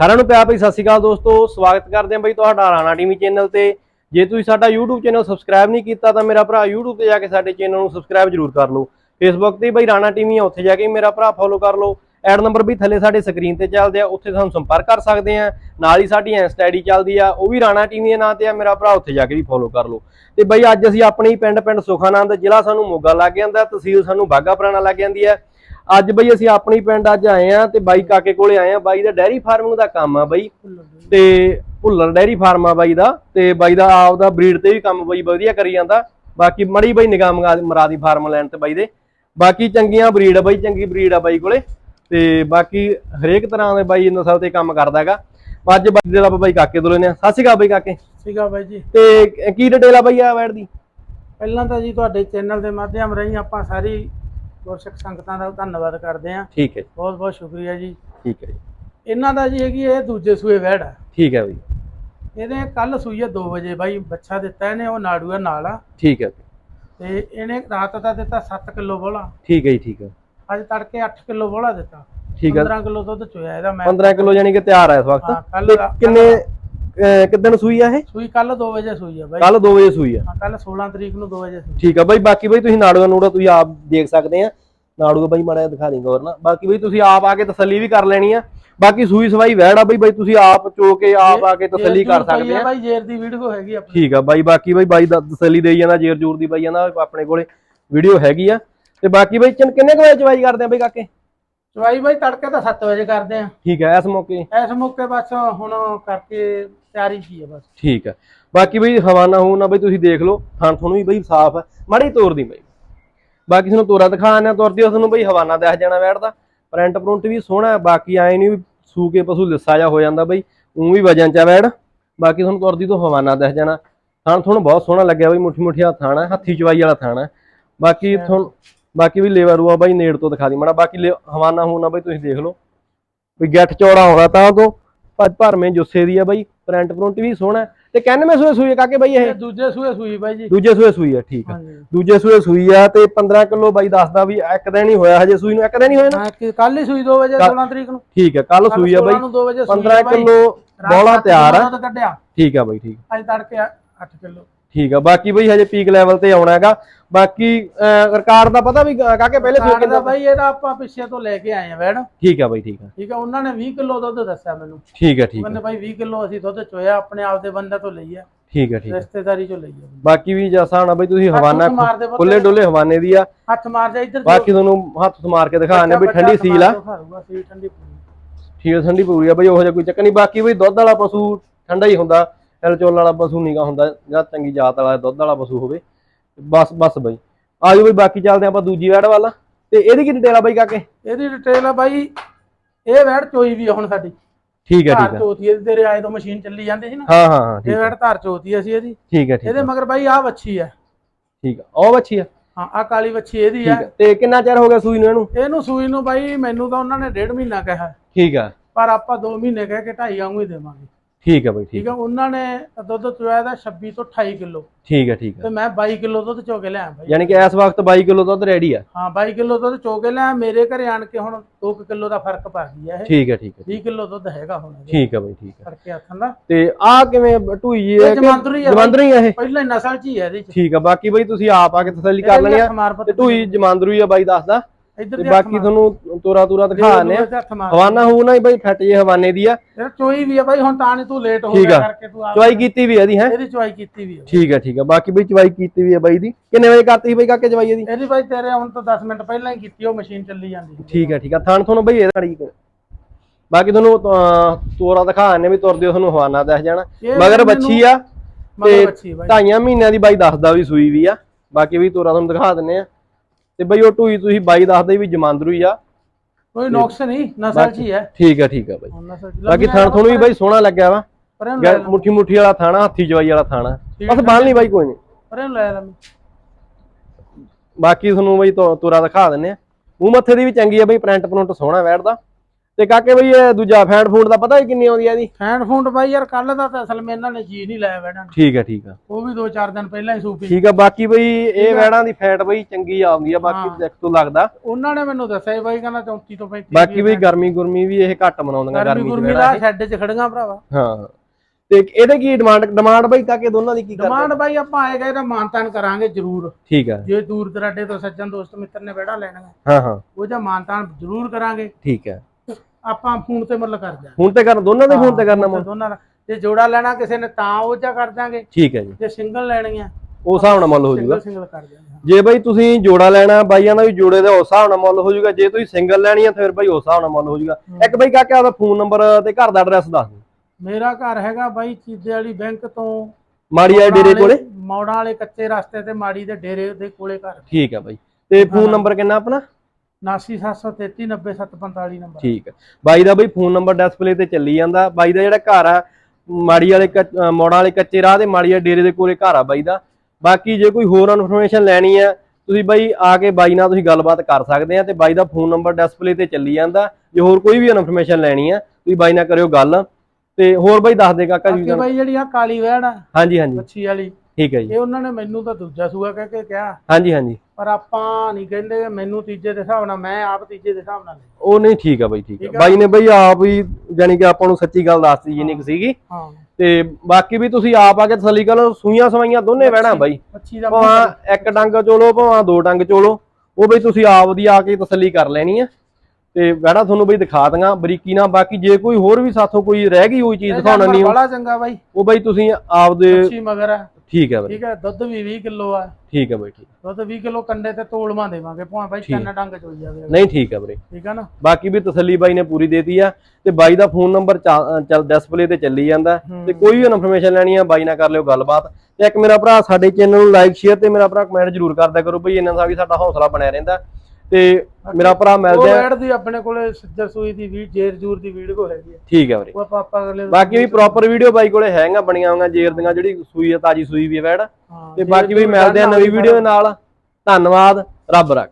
ਸਾਰਿਆਂ ਨੂੰ ਪਿਆਰ ਭਈ ਸਤਿ ਸ਼੍ਰੀ ਅਕਾਲ ਦੋਸਤੋ, ਸਵਾਗਤ ਕਰਦੇ ਹਾਂ ਬਈ ਤੁਹਾਡਾ ਰਾਣਾ ਟੀਵੀ ਚੈਨਲ ਤੇ। ਜੇ ਤੁਸੀਂ ਸਾਡਾ YouTube ਚੈਨਲ ਸਬਸਕ੍ਰਾਈਬ ਨਹੀਂ ਕੀਤਾ ਤਾਂ ਮੇਰਾ ਭਰਾ YouTube ਤੇ ਜਾ ਕੇ ਸਾਡੇ ਚੈਨਲ ਨੂੰ ਸਬਸਕ੍ਰਾਈਬ ਜ਼ਰੂਰ ਕਰ ਲਓ। Facebook ਤੇ ਬਈ ਰਾਣਾ ਟੀਵੀ ਆ, ਉੱਥੇ ਜਾ ਕੇ ਮੇਰਾ ਭਰਾ ਫੋਲੋ ਕਰ ਲਓ। ਐਡ ਨੰਬਰ ਵੀ ਥੱਲੇ ਸਾਡੇ ਸਕਰੀਨ ਤੇ ਚੱਲਦੇ ਆ, ਉੱਥੇ ਸਾਨੂੰ ਸੰਪਰਕ ਕਰ ਸਕਦੇ ਆ। ਨਾਲ ਹੀ ਸਾਡੀ ਇੰਸਟਾ ਆਈਡੀ ਚੱਲਦੀ ਆ, ਉਹ ਵੀ ਰਾਣਾ ਟੀਵੀ ਦੇ ਨਾਂ ਤੇ ਆ, ਮੇਰਾ ਭਰਾ ਉੱਥੇ ਜਾ ਕੇ ਵੀ ਫੋਲੋ ਕਰ ਲਓ। ਤੇ ਬਈ ਅੱਜ ਅਸੀਂ ਆਪਣੇ ਹੀ ਪਿੰਡ ਪਿੰਡ ਸੁਖਾਨੰਦ ਜ਼ਿਲ੍ਹਾ ਸਾਨੂੰ ਮੋਗਾ ਲੱਗ ਜਾਂਦਾ, ਤਹਿਸੀਲ ਸਾਨੂੰ ਬਾਗਾ ਪੁਰਾਣਾ ਲੱਗ ਜਾਂਦੀ ਹੈ ਅੱਜ ਬਈ ਅਸੀਂ ਆਪਣੀ ਪਿੰਡ ਅੱਜ ਆਏ ਆ ਤੇ ਬਾਈ ਕਾਕੇ ਕੋਲੇ ਆਏ ਆ ਬਾਈ ਦਾ ਡੈਰੀ ਫਾਰਮਿੰਗ ਦਾ ਕੰਮ ਆ ਬਾਈ। ਤੇ ਭੁੱਲਰ ਡੈਰੀ ਫਾਰਮ ਆ ਬਾਈ ਦਾ ਤੇ ਬਾਈ ਦਾ ਆਪ ਦਾ ਬਰੀਡ ਤੇ ਵੀ ਕੰਮ ਬਾਈ ਵਧੀਆ ਕਰੀ ਜਾਂਦਾ। ਬਾਕੀ ਮੜੀ ਬਾਈ ਨਿਗਾਹ ਮਰਾਦੀ ਫਾਰਮ ਲੈਣ ਤੇ ਬਾਈ ਦੇ। ਬਾਕੀ ਚੰਗੀਆਂ ਬਰੀਡ ਆ ਬਾਈ ਚੰਗੀ ਬਰੀਡ ਆ ਬਾਈ ਕੋਲੇ। ਤੇ ਬਾਕੀ ਹਰੇਕ ਤਰ੍ਹਾਂ ਦੇ ਬਾਈ ਨਸਲ ਤੇ ਕੰਮ ਕਰਦਾ ਹੈਗਾ। ਅੱਜ ਬਾਈ ਦੇ ਆਪਾਂ ਬਾਈ ਕਾਕੇ ਤੋਂ ਲੈਨੇ ਆ ਸਤਿ ਸ਼੍ਰੀ ਅਕਾਲ ਬਾਈ ਕਾਕੇ। ਸੀਗਾ ਬਾਈ ਜੀ। ਤੇ ਕੀ ਡਿਟੇਲ ਆ ਬਾਈ ਆ ਵੈੜ ਦੀ? ਪਹਿਲਾਂ ਤਾਂ ਜੀ ਤੁਹਾਡੇ ਚੈਨਲ ਦੇ ਮਾਧਿਅਮ ਰਾਹੀਂ ਆਪਾਂ ਸਾਰੀ ਗੁਰਸਿੱਖ ਸੰਗਤਾਂ ਦਾ ਧੰਨਵਾਦ ਕਰਦੇ ਹਾਂ। ਠੀਕ ਹੈ ਜੀ, ਬਹੁਤ ਬਹੁਤ ਸ਼ੁਕਰੀਆ ਜੀ। ਠੀਕ ਹੈ ਜੀ, ਇਹਨਾਂ ਦਾ ਜੀ ਹੈਗੀ ਇਹ ਦੂਜੇ ਸੂਏ ਵਹਿੜ ਆ ਠੀਕ ਹੈ ਬਾਈ। ਇਹਦੇ ਕੱਲ ਸੂਈ ਆ 2 ਵਜੇ ਬਾਈ ਬੱਚਾ ਦਿੱਤਾ ਇਹਨੇ ਉਹ ਨਾੜੂਆ ਨਾਲ ਆ। ਠੀਕ ਹੈ ਤੇ ਇਹਨੇ ਰਾਤ ਦਾ ਦਿੱਤਾ 7 ਕਿਲੋ ਬੋਲਾ। ਠੀਕ ਹੈ ਜੀ ਠੀਕ ਹੈ। ਅੱਜ ਤੜਕੇ 8 ਕਿਲੋ ਬੋਲਾ ਦਿੱਤਾ। ਠੀਕ ਹੈ। 15 ਕਿਲੋ ਦੁੱਧ ਚੋਇਆ ਇਹਦਾ ਮੈਂ। 15 ਕਿਲੋ ਯਾਨੀ ਕਿ ਤਿਆਰ ਹੈ ਇਸ ਵਕਤ। ਕਿੰਨੇ ਕਿੱਦਣ ਸੂਈ ਆ ਇਹ? ਸੂਈ ਕੱਲ 2 ਵਜੇ ਸੂਈ ਆ ਬਾਈ। ਕੱਲ 2 ਵਜੇ ਸੂਈ ਆ। ਹਾਂ ਕੱਲ 16 ਤਰੀਕ ਨੂੰ 2 ਵਜੇ ਸੂਈ। ਠੀਕ ਆ ਬਾਈ ਬਾਕੀ ਬਾਈ ਤੁਸੀਂ ਨਾੜੂਆ ਨੂੜਾ ਤੁਸੀਂ ਆਪ ਦੇਖ ਸਕਦੇ ਆ। ਨਾੜੂਆ ਬਾਈ ਮਾੜਾ ਦਿਖਾ ਦੇਂਗੇ ਹੋਰ ਨਾ ਬਾਕੀ ਬਾਈ ਤੁਸੀਂ ਆਪ ਆ ਕੇ ਤਸੱਲੀ ਵੀ ਕਰ ਲੈਣੀ ਆ। ਬਾਕੀ ਸੂਈ ਸਵਾਈ ਵਹਿੜ ਆ ਬਾਈ ਬਾਈ ਤੁਸੀਂ ਆਪ ਚੋ ਕੇ ਆਪ ਆ ਕੇ ਤਸੱਲੀ ਕਰ ਸਕਦੇ ਆ। ਬਾਈ ਜੇਰ ਦੀ ਵੀਡੀਓ ਹੈਗੀ ਆਪਣੀ। ਠੀਕ ਆ ਬਾਈ ਬਾਕੀ ਬਾਈ ਬਾਈ ਦਾ ਤਸੱਲੀ ਦੇਈ ਜਾਂਦਾ ਜੇਰ ਜੂਰ ਦੀ ਬਾਈ ਜਾਂਦਾ ਆਪਣੇ ਕੋਲੇ ਵੀਡੀਓ ਹੈਗੀ ਆ। ਤੇ ਬਾਕੀ ਬਾਈ ਚਨ ਕਿੰਨੇ ਕੁ ਵਜੇ ਚਵਾਈ ਕਰਦੇ ਆ ਬਾਈ ਕਾਕੇ? ਚਵਾਈ ਬਾਈ ਤੜਕੇ ਤਾਂ 7 ਵਜੇ ਕਰਦੇ ਆ। ਠੀਕ ਆ ਇਸ ਮੌਕੇ? ਇਸ ਮੌਕੇ ਬਸ ਹੁਣ ਕਰਕੇ ਤਿਆਰੀ ਕੀ ਹੈ ਬਸ। ਠੀਕ ਆ। ਬਾਕੀ ਬਈ ਹਵਾਨਾ ਹੋ ਨਾ ਬਈ ਤੁਸੀਂ ਦੇਖ ਲਓ ਥਣ ਤੁਹਾਨੂੰ ਵੀ ਬਈ ਸਾਫ਼ ਹੈ ਮਾੜੀ ਤੋਰ ਦੀ ਬਈ। ਬਾਕੀ ਤੁਹਾਨੂੰ ਤੋਰਾ ਦਿਖਾਣਾ ਤੁਰਦੀ ਤੁਹਾਨੂੰ ਬਈ ਹਵਾਨਾ ਦਿਖ ਜਾਣਾ ਬੈਠਦਾ। ਪ੍ਰਿੰਟ ਪ੍ਰਿੰਟ ਵੀ ਸੋਹਣਾ ਹੈ ਬਾਕੀ ਐ ਨਹੀਂ ਵੀ ਸੂ ਕੇ ਪਸ਼ੂ ਲਿੱਸਾ ਜਾ ਹੋ ਜਾਂਦਾ ਬਈ ਉਹ ਵੀ ਵਜਨ ਚ ਬੈੜ ਬਾਕੀ ਤੁਹਾਨੂੰ ਤੁਰਦੀ ਤੋਂ ਹਵਾਨਾ ਦਿਖ ਜਾਣਾ। ਥਣ ਤੁਹਾਨੂੰ ਬਹੁਤ ਸੋਹਣਾ ਲੱਗਿਆ ਬਈ ਮੁੱਠੀ ਮੁੱਠੀ ਆ ਥਾਣਾ ਹੱਥੀ ਚਵਾਈ ਵਾਲਾ ਥਾਣਾ ਬਾਕੀ ਤੁਹਾਨੂੰ ਬਾਕੀ ਵੀ ਲੇਵਰ ਰੂਆ ਬਾਈ ਨੇੜ ਤੋਂ ਦਿਖਾ ਦੀ। ਮਾੜਾ ਬਾਕੀ ਹਵਾਨਾ ਹੋਣਾ ਬਈ ਤੁਸੀਂ ਦੇਖ ਲਓ। ਵੀ ਗੱਠ ਚੌੜਾ ਹੋਣਾ ਤਾਂ ਤੋਂ ਭੱਜ ਭਰਵੇਂ ਜੁੱਸੇ ਦੀ ਆ ਬਾਈ। ਪ੍ਰਿੰਟ ਪ੍ਰਿੰਟ ਵੀ ਸੋਹਣਾ। ਤੇ 91 ਸੂਏ ਸੂਈ ਕਾਕੇ ਬਾਈ ਇਹ? ਦੂਜੇ ਸੂਏ ਸੂਈ ਬਾਈ ਜੀ। ਦੂਜੇ ਸੂਏ ਸੂਈ ਆ ਠੀਕ ਆ। ਦੂਜੇ ਸੂਏ ਸੂਈ ਆ ਤੇ 15 ਕਿਲੋ ਬਾਈ ਦੱਸਦਾ ਵੀ ਇੱਕ ਦਿਨ ਹੀ ਹੋਇਆ ਹਜੇ ਸੂਈ ਨੂੰ। ਇੱਕ ਦਿਨ ਹੀ ਹੋਇਆ ਨਾ? ਕੱਲ ਹੀ ਸੂਈ 2 ਵਜੇ 16 ਤਰੀਕ ਨੂੰ। ਠੀਕ ਆ ਕੱਲ ਸੂਈ ਆ ਬਾਈ। 2 ਵਜੇ ਸੂਈ 15 ਕਿਲੋ ਬੋਲਾ ਤਿਆਰ ਆ। ਠੀਕ ਆ ਬਾਈ ਠੀਕ ਅੱਜ ਤੜਕੇ 8 ਕਿਲੋ। ਠੀਕ ਆ ਬਾਕੀ ਬਈ ਹਜੇ ਪੀਕ ਲੈਵਲ ਤੇ ਆਉਣਾ ਹੈਗਾ। ਬਾਕੀ ਅਹ, ਰਿਕਾਰਡ ਦਾ ਪਤਾ ਵੀ ਕਾਕੇ ਪਹਿਲੇ ਕਾਰਡ ਦਾ ਬਾਈ ਇਹਦਾ ਆਪਾਂ ਪਿੱਛੇ ਤੋਂ ਲੈ ਕੇ ਆਏ ਆ ਵੈੜ ਠੀਕ ਆ ਬਾਈ ਠੀਕ ਆ। ਠੀਕ ਆ ਉਹਨਾਂ ਨੇ 20 ਕਿਲੋ ਦੁੱਧ ਦੱਸਿਆ ਮੈਨੂੰ। ਠੀਕ ਆ ਠੀਕ ਆ। ਕਹਿੰਦੇ ਬਾਈ 20 ਕਿਲੋ ਅਸੀਂ ਦੁੱਧ ਚੋਇਆ ਆਪਣੇ ਆਪ ਦੇ ਬੰਦੇ ਤੋਂ ਲਈ ਆ ਠੀਕ ਆ ਠੀਕ ਆ। ਰਿਸ਼ਤੇਦਾਰੀ ਚੋਂ ਲਈ ਆ ਬਾਕੀ ਵੀ ਜਸਾ ਨਾ ਬਈ ਤੁਸੀਂ ਹਵਾਨਾ। ਖੁੱਲੇ ਡੁੱਲੇ ਹਵਾਨੇ ਦੀ ਆ। ਹੱਥ ਮਾਰ ਜਾ ਇੱਧਰ ਬਾਕੀ ਤੁਹਾਨੂੰ ਹੱਥ ਮਾਰ ਕੇ ਦਿਖਾਣੇ ਵੀ ਠੰਡੀ ਸੀਲ ਆ। ਠੀਕ ਆ ਠੰਡੀ ਪੂਰੀ ਆ ਬਈ ਉਹੋ ਜਿਹਾ ਕੋਈ ਚੱਕਰ ਨਹੀਂ। ਬਾਕੀ ਬਈ ਦੁੱਧ ਵਾਲਾ ਪਸ਼ੂ ਠੰਡਾ ਹੀ ਹੁੰਦਾ। ਐਲ ਚੋਲ ਵਾਲਾ ਪਸ਼ੂ ਨੀਗਾ ਹੁੰਦਾ ਜਾਂ ਚੰਗੀ ਜਾਤ ਵਾਲਾ ਦੁੱਧ ਵਾਲਾ ਪਸ਼ੂ ਹੋਵੇ ਬਸ ਬਸ ਬਈ। ਆਜੋ ਬਈ ਬਾਕੀ ਚੱਲਦੇ ਆਪਾਂ ਦੂਜੀ ਵੈੜ ਵੱਲ। ਤੇ ਇਹਦੀ ਕੀ ਡਿਟੇਲ ਆ ਬਈ ਕਾਕੇ? ਇਹਦੀ ਡਿਟੇਲ ਆ ਬਾਈ ਇਹ ਵੈੜ ਚੋਈ ਵੀ ਆ ਹੁਣ ਸਾਡੀ। ਠੀਕ ਧਾਰ ਠੀਕ ਆ। ਚੋਤੀ ਇਹਦੇ ਤੇਰੇ ਆਏ ਤੋਂ ਮਸ਼ੀਨ ਚੱਲੀ ਜਾਂਦੀ ਸੀ ਨਾ। ਹਾਂ ਹਾਂ ਹਾਂ ਇਹ ਵੈੜ ਧਾਰ ਚੋਤੀ ਅਸੀਂ ਇਹਦੀ। ਠੀਕ ਆ ਠੀਕ ਇਹਦੇ ਮਗਰ ਬਾਈ ਆਹ ਵੱਛੀ ਆ। ਠੀਕ ਆ ਉਹ ਬੱਚੀ ਆ? ਹਾਂ ਆ ਕਾਲੀ ਵੱਛੀ ਇਹਦੀ ਆ। ਤੇ ਕਿੰਨਾ ਚਿਰ ਹੋ ਗਿਆ ਸੂਈ ਨੂੰ ਇਹਨੂੰ? ਇਹਨੂੰ ਸੂਈ ਨੂੰ ਬਾਈ ਮੈਨੂੰ ਤਾਂ ਉਹਨਾਂ ਨੇ ਡੇਢ ਮਹੀਨਾ ਕਿਹਾ। ਠੀਕ ਆ। ਪਰ ਆਪਾਂ 2 ਮਹੀਨੇ ਕਹਿ ਕੇ ਢਾਈ ਹੀ ਦੇਵਾਂਗੇ। ਠੀਕ ਆ ਬਈ ਠੀਕ ਠੀਕ ਆ ਉਹਨਾਂ ਨੇ ਦੁੱਧ ਚੋਇਆ ਦਾ 26 ਤੋਂ 28 ਕਿਲੋ। ਠੀਕ ਆ ਠੀਕ ਆ ਤੇ ਮੈਂ 22 ਕਿਲੋ ਦੁੱਧ ਚੋ ਕੇ ਲਿਆ ਬਾਈ। ਯਾਨੀ ਕਿ ਇਸ ਵਕਤ 22 ਕਿਲੋ ਦੁੱਧ ਰੈਡੀ ਆ। ਹਾਂ 22 ਕਿਲੋ ਦੁੱਧ ਚੋ ਕੇ ਲਿਆ ਮੇਰੇ ਘਰੇ ਆਣ ਕੇ ਹੁਣ 2 ਕਿਲੋ ਦਾ ਫ਼ਰਕ ਪਾ ਗਿਆ ਇਹ। ਠੀਕ ਆ ਠੀਕ ਆ 20 ਕਿਲੋ ਦੁੱਧ ਹੈਗਾ ਹੁਣ ਇਹਦੇ। ਠੀਕ ਆ ਬਈ ਠੀਕ ਆ ਕਰਕੇ ਹੱਥਾਂ ਦਾ। ਤੇ ਆ ਕਿਵੇਂ ਢੂਈ ਜੀ ਇਹ ਹੈ ਜਮਾਂਦਰੀ ਆ ਜਮਾਂਦਰੀ ਆ ਇਹ? ਪਹਿਲਾਂ ਹੀ ਨਸਲ ਚ ਹੀ ਹੈ ਇਹਦੇ ਚ। ਠੀਕ ਆ ਬਾਕੀ ਬਈ ਤੁਸੀਂ ਆਪ ਆ ਕੇ ਤਸੱਲੀ ਕਰ ਲੈਣੀ ਆ। ਤੇ ਢੂਈ ਜਮਾਂਦਰੂ ਆ ਬਾਈ ਦੱਸਦਾ ਇੱਧਰ ਤੇ ਦੇ ਬਾਕੀ ਤੁਹਾਨੂੰ ਤੋਰਾ ਤੋਰਾ ਦਿਖਾ ਨੇ ਹੱਥ ਮਾਰ ਹਵਾਨਾ ਹੋਊ ਨਾ ਬਾਈ ਫੱਟ ਜੇ ਹਵਾਨੇ ਦੀ ਆ। ਇਹ ਚੋਈ ਵੀ ਆ ਬਾਈ ਹੁਣ ਤਾਂ ਨਹੀਂ ਤੂੰ ਲੇਟ ਹੋ ਗਿਆ। ਕਰਕੇ ਤੂੰ ਆ ਚਵਾਈ ਕੀਤੀ ਵੀ ਆ ਹੈ? ਇਹਦੀ ਚੋਈ ਕੀਤੀ ਵੀ ਆ। ਠੀਕ ਆ ਠੀਕ ਆ। ਬਾਕੀ ਬਈ ਚਵਾਈ ਕੀਤੀ ਵੀ ਆ ਬਾਈ ਦੀ। ਕਿੰਨੇ ਵਜੇ ਕਰਤੀ ਸੀ ਬਾਈ ਕਾਕੇ ਚਵਾਈ ਇਹਦੀ? ਇਹਦੀ ਬਾਈ ਤੇਰੇ ਹੁਣ ਤਾਂ 10 ਮਿੰਟ ਪਹਿਲਾਂ ਹੀ ਕੀਤੀ ਉਹ ਮਸ਼ੀਨ ਚੱਲੀ ਜਾਂਦੀ ਠੀਕ ਆ ਠੀਕ ਆ। ਥਾਣ ਤੁਹਾਨੂੰ ਬਈ ਇਹਦਾ ਅੜੀ ਬਾਕੀ ਤੁਹਾਨੂੰ ਤੋਰਾ ਦਿਖਾ ਨੇ ਵੀ ਤੁਰਦੇ ਹੋ ਤੁਹਾਨੂੰ ਹਵਾਨਾ ਦੱਸ ਜਾਣਾ। ਮਗਰ ਬੱਚੀ ਆ। ਤੇ ਢਾਈਆਂ ਮਹੀਨਿਆਂ ਦੀ ਬਾਈ ਦੱਸਦਾ ਵੀ ਸੂਈ ਵੀ ਆ। ਬਾਕੀ ਵੀ ਤੋਰਾ ਤੁਹਾਨੂੰ ਦਿਖਾ ਦਿੰਨੇ ਆ। ਤੇ ਬਈ ਉਹ ਢੂਈ ਤੁਸੀਂ ਬਾਈ ਦੱਸਦੇ ਵੀ ਜਮਾਂਦਰੂ ਹੀ ਆ। ਕੋਈ ਨੁਕਸ ਨਹੀਂ ਨਸਲ ਚ ਹੀ ਹੈ। ਠੀਕ ਆ ਠੀਕ ਆ ਬਾਈ। ਬਾਕੀ ਥਣ ਤੁਹਾਨੂੰ ਵੀ ਬਾਈ ਸੋਹਣਾ ਲੱਗਿਆ ਵਾ। ਮੁੱਠੀ ਮੁੱਠੀ ਵਾਲਾ ਥਾਣਾ ਹੱਥੀ ਜਵਾਈ ਵਾਲਾ ਥਾਣਾ। ਬਸ ਬੰਨ ਲਈ ਬਾਈ ਕੋਈ ਨਹੀਂ। ਪਰੇ ਨੂੰ ਲੈ ਲੈ ਬਾਕੀ ਤੁਹਾਨੂੰ ਬਾਈ ਤੋਰਾ ਦਿਖਾ ਦਿੰਨੇ ਆ। ਮੂੰਹ ਮੱਥੇ ਦੀ ਵੀ ਚੰਗੀ ਆ ਬਾਈ ਪ੍ਰਿੰਟ ਪ੍ਰਿੰਟ ਸੋਹਣਾ ਬੈਠਦਾ ਤੇ ਕਾਕੇ ਬਈ ਇਹ ਦੂਜਾ ਫੈਂਡ ਫੂਡ ਦਾ ਪਤਾ ਹੀ ਕਿੰਨੀ ਆਉਂਦੀ ਆ ਇਹਦੀ? ਫੈਂਡ ਫੂਡ ਬਾਈ ਯਾਰ ਕੱਲ ਦਾ ਤਾਂ ਅਸਲ ਮੇ ਇਹਨਾਂ ਨੇ ਜੀ ਨਹੀਂ ਲਾਇਆ ਵੈੜਾਂ ਨੂੰ। ਠੀਕ ਆ ਠੀਕ ਆ। ਉਹ ਵੀ 2-4 ਦਿਨ ਪਹਿਲਾਂ ਹੀ ਸੂਪੀ। ਠੀਕ ਆ ਬਾਕੀ ਬਈ ਇਹ ਵੈੜਾਂ ਦੀ ਫੈਟ ਬਈ ਚੰਗੀ ਆਉਂਦੀ ਆ ਬਾਕੀ। ਦੇਖ ਤੋਂ ਲੱਗਦਾ। ਉਹਨਾਂ ਨੇ ਮੈਨੂੰ ਦੱਸਿਆ ਸੀ ਬਾਈ ਕਹਿੰਦਾ 34 ਤੋਂ 35 ਬਾਕੀ ਬਈ ਗਰਮੀ ਗੁਰਮੀ ਵੀ ਇਹ ਘੱਟ ਮਨਾਉਂਦੀਆਂ ਗਰਮੀ ਗਰਮੀ ਚ ਗੁਰਮੀ ਵੈੜਾਂ ਦਾ ਸ਼ੈੱਡ 'ਚ ਖੜੀਆਂ ਭਰਾਵਾ। ਹਾਂ। ਤੇ ਇਹਦੇ ਕੀ ਡਿਮਾਂਡ ਡਿਮਾਂਡ ਬਈ ਕਾਕੇ ਦੋਨਾਂ ਦੀ ਕੀ ਕਰਦੇ? ਡਿਮਾਂਡ ਬਾਈ ਆਪਾਂ ਆਏਗਾ ਇਹਦਾ ਮਾਨਤਾਨ ਕਰਾਂਗੇ ਜ਼ਰੂਰ। ਠੀਕ ਆ। ਜੇ ਦੂਰ ਦਰਾਡੇ ਤੋਂ ਸੱਜਣ ਦੋਸਤ ਮਿੱਤਰ ਨੇ ਵੈੜਾ ਲੈਣਾ ਹੈ, ਹਾਂ ਹਾਂ। ਉਹ ਜਾਂ ਮਾਨਤਾਨ ਜ਼ਰੂਰ ਕਰਾਂਗੇ। ਠੀਕ ਹੈ ਆਪਾਂ ਫੋਨ ਤੇ ਮੁੱਲ ਕਰ ਜਾ ਹੁਣ ਤੇ ਕਰ ਦੋਨਾਂ ਦੇ ਫੋਨ ਤੇ ਕਰਨਾ ਮੁੱਲ? ਦੋਨਾਂ ਦਾ। ਜੇ ਜੋੜਾ ਲੈਣਾ ਕਿਸੇ ਨੇ ਤਾਂ ਉਹ ਜਾਂ ਕਰ ਦਾਂਗੇ ਠੀਕ ਹੈ ਜੀ। ਜੇ ਸਿੰਗਲ ਲੈਣੀ ਆ ਉਸ ਹਿਸਾਬ ਨਾਲ ਮੁੱਲ ਹੋ ਜਾਊਗਾ। ਸਿੰਗਲ ਸਿੰਗਲ ਕਰ ਦਾਂਗੇ ਜੇ ਬਈ ਤੁਸੀਂ ਜੋੜਾ ਲੈਣਾ ਬਾਈਆਂ ਦਾ ਵੀ ਜੋੜੇ ਦੇ ਉਸ ਹਿਸਾਬ ਨਾਲ ਮੁੱਲ ਹੋ ਜਾਊਗਾ। ਜੇ ਤੁਸੀਂ ਸਿੰਗਲ ਲੈਣੀ ਆ ਫਿਰ ਬਈ ਉਸ ਹਿਸਾਬ ਨਾਲ ਮੁੱਲ ਹੋ ਜਾਊਗਾ। ਇੱਕ ਬਈ ਕਾਕੇ ਆਪਦਾ ਫੋਨ ਨੰਬਰ ਤੇ ਘਰ ਦਾ ਐਡਰੈਸ ਦੱਸ ਦਿਓ। ਮੇਰਾ ਘਰ ਹੈਗਾ ਬਾਈ ਚੀਦੇ ਵਾਲੀ ਬੈਂਕ ਤੋਂ ਮਾੜੀ ਵਾਲੇ ਡੇਰੇ ਕੋਲੇ? ਮੌੜਾਂ ਵਾਲੇ ਕੱਚੇ ਰਸਤੇ ਤੇ ਮਾੜੀ ਦੇ ਡੇਰੇ ਦੇ ਕੋਲੇ ਘਰ। ਠੀਕ ਹੈ ਬਾਈ। ਤੇ ਫੋਨ ਨੰਬਰ ਕਿੰਨਾ ਆਪਣਾ? 89733 ਨੰਬਰ। ਠੀਕ ਹੈ। ਬਾਈ ਦਾ ਬਈ ਫੋਨ ਨੰਬਰ ਡਿਸਪਲੇ ਤੇ ਚੱਲੀ ਜਾਂਦਾ। ਬਾਈ ਦਾ ਜਿਹੜਾ ਘਰ ਆ ਮਾੜੀ ਵਾਲੇ ਮੋੜਾਂ ਵਾਲੇ ਕੱਚੇ ਰਾਹ ਤੇ ਮਾੜੀ ਵਾਲੇ ਡੇਰੇ ਦੇ ਕੋਲੇ ਘਰ ਆ ਬਾਈ ਦਾ। ਬਾਕੀ ਜੇ ਕੋਈ ਹੋਰ ਇਨਫੋਰਮੇਸ਼ਨ ਲੈਣੀ ਆ ਤੁਸੀਂ ਬਾਈ ਆ ਕੇ ਬਾਈ ਨਾਲ ਤੁਸੀਂ ਗੱਲਬਾਤ ਕਰ ਸਕਦੇ ਆ ਤੇ ਬਾਈ ਦਾ ਫੋਨ ਨੰਬਰ ਡਿਸਪਲੇ ਤੇ ਚੱਲੀ ਜਾਂਦਾ। ਜੇ ਹੋਰ ਕੋਈ ਵੀ ਇਨਫੋਰਮੇਸ਼ਨ ਲੈਣੀ ਆ ਤੁਸੀਂ ਬਾਈ ਨਾਲ ਕਰਿਓ ਗੱਲ। ਤੇ ਹੋਰ ਬਾਈ ਦੱਸ ਦੇ ਕਾਕਾ ਜੀ ਬਾਈ ਜਿਹੜੀ ਆ ਕਾਲੀ ਆ ਹਾਂਜੀ ਹਾਂਜੀ। ਮੱਛੀ ਵਾਲੀ। ਠੀਕ ਹੈ ਜੀ। ਇਹ ਉਹਨਾਂ ਨੇ ਮੈਨੂੰ ਤਾਂ ਦੂਜਾ ਸੂਆ ਕਹਿ ਕੇ ਕਿਹਾ। ਹਾਂਜੀ ਹਾਂਜੀ। ਪਰ ਆਪਾਂ ਨਹੀਂ ਕਹਿੰਦੇ ਮੈਨੂੰ ਤੀਜੇ ਦੇ ਹਿਸਾਬ ਨਾਲ ਮੈਂ ਆਪ ਤੀਜੇ ਦੇ ਹਿਸਾਬ ਨਾਲ। ਉਹ ਨਹੀਂ ਠੀਕ ਆ ਬਾਈ ਠੀਕ ਆ। ਬਾਈ ਨੇ ਬਾਈ ਆਪ ਹੀ ਜਾਨੀ ਕਿ ਆਪਾਂ ਨੂੰ ਸੱਚੀ ਗੱਲ ਦੱਸਤੀ ਜਿੰਨੀ ਕੁ ਸੀਗੀ। ਹਾਂ। ਤੇ ਬਾਕੀ ਵੀ ਤੁਸੀਂ ਆਪ ਆ ਕੇ ਤਸੱਲੀ ਕਰੋ ਸੂਈਆਂ ਸਵਾਈਆਂ ਦੋਨੇ ਬਹਿਣਾ ਬਾਈ। ਦਾ ਭਾਵੇਂ ਇੱਕ ਡੰਗ ਚੋਲੋ ਭਾਵੇਂ ਦੋ ਡੰਗ ਚੋਲੋ ਉਹ ਬਈ ਤੁਸੀਂ ਆਪ ਦੀ ਆ ਕੇ ਤਸੱਲੀ ਕਰ ਲੈਣੀ ਆ। ਤੇ ਬਹਿਣਾ ਤੁਹਾਨੂੰ ਬਈ ਦਿਖਾ ਦਾਂਗਾ ਬਰੀਕੀ ਨਾਲ। ਬਾਕੀ ਜੇ ਕੋਈ ਹੋਰ ਵੀ ਸਾਥੋਂ ਕੋਈ ਰਹਿ ਗਈ ਹੋਈ ਚੀਜ਼ ਦਿਖਾਉਣਾ ਨਹੀਂ ਬੜਾ ਚੰਗਾ ਬਾਈ। ਉਹ ਬਈ ਤੁਸੀਂ ਆਪਦੇ ਮੱਛੀ ਮਗਰ ਠੀਕ ਹੈ ਬਈ। ਠੀਕ ਹੈ ਦੁੱਧ ਵੀ 20 ਕਿਲੋ ਆ। ਠੀਕ ਹੈ ਬਈ ਠੀਕ। ਦੁੱਧ 20 ਕਿਲੋ ਕੰਡੇ ਤੇ ਤੋਲਵਾ ਦੇਵਾਂਗੇ ਭਾਵੇਂ ਬਾਈ ਤਿੰਨ ਡੰਗ ਚੋਈ ਜਾਵੇ ਨਹੀਂ ਠੀਕ ਹੈ ਵੀਰੇ ਠੀਕ ਆ ਨਾ? ਬਾਕੀ ਵੀ ਤਸੱਲੀ ਬਾਈ ਨੇ ਪੂਰੀ ਦੇਤੀ ਆ ਤੇ ਬਾਈ ਦਾ ਫੋਨ ਨੰਬਰ ਚੱਲ ਡਿਸਪਲੇ ਤੇ ਚੱਲੀ ਜਾਂਦਾ ਤੇ ਕੋਈ ਵੀ ਇਨਫੋਰਮੇਸ਼ਨ ਲੈਣੀ ਆ ਬਾਈ ਨਾਲ ਕਰ ਲਿਓ ਗੱਲਬਾਤ। ਤੇ ਇੱਕ ਮੇਰਾ ਭਰਾ ਸਾਡੇ ਚੈਨਲ ਨੂੰ ਲਾਈਕ ਸ਼ੇਅਰ ਤੇ ਮੇਰਾ ਭਰਾ ਕਮੈਂਟ ਜ਼ਰੂਰ ਕਰਦਾ ਕਰੋ ਬਈ ਇਹਨਾਂ ਦਾ ਵੀ ਸਾਡਾ ਹੌਸਲਾ ਬਣਿਆ ਰਹਿੰਦਾ। ਤੇ ਮੇਰਾ ਭਰਾ ਉਹ ਮਿਲਦੇ ਆ ਐਡ ਦੀ ਆਪਣੇ ਕੋਲੇ ਸਿੱਜਰ ਸੂਈ ਦੀ ਵੀ ਜੇਰ ਜੂਰ ਦੀ ਵੀਡੀਓ ਹੈਗੀ ਹੈ ਠੀਕ ਹੈ ਵੀਰੇ। ਉਹ ਆਪਾਂ ਆਪਾਂ ਅਗਲੇ ਬਾਕੀ ਵੀ ਪ੍ਰੋਪਰ ਵੀਡੀਓ ਬਾਈ ਕੋਲੇ ਹੈਗਾ ਬਣੀਆਂ ਹੋਈਆਂ ਜੇਰ ਦੀਆਂ ਜਿਹੜੀ ਸੂਈ ਆ ਤਾਜੀ ਸੂਈ ਵੀ ਹੈ ਵੈੜ। ਤੇ ਬਾਕੀ ਵੀ ਮਿਲਦੇ ਆ ਨਵੀਂ ਵੀਡੀਓ ਦੇ ਨਾਲ। ਧੰਨਵਾਦ ਰੱਬ ਰੱਖ।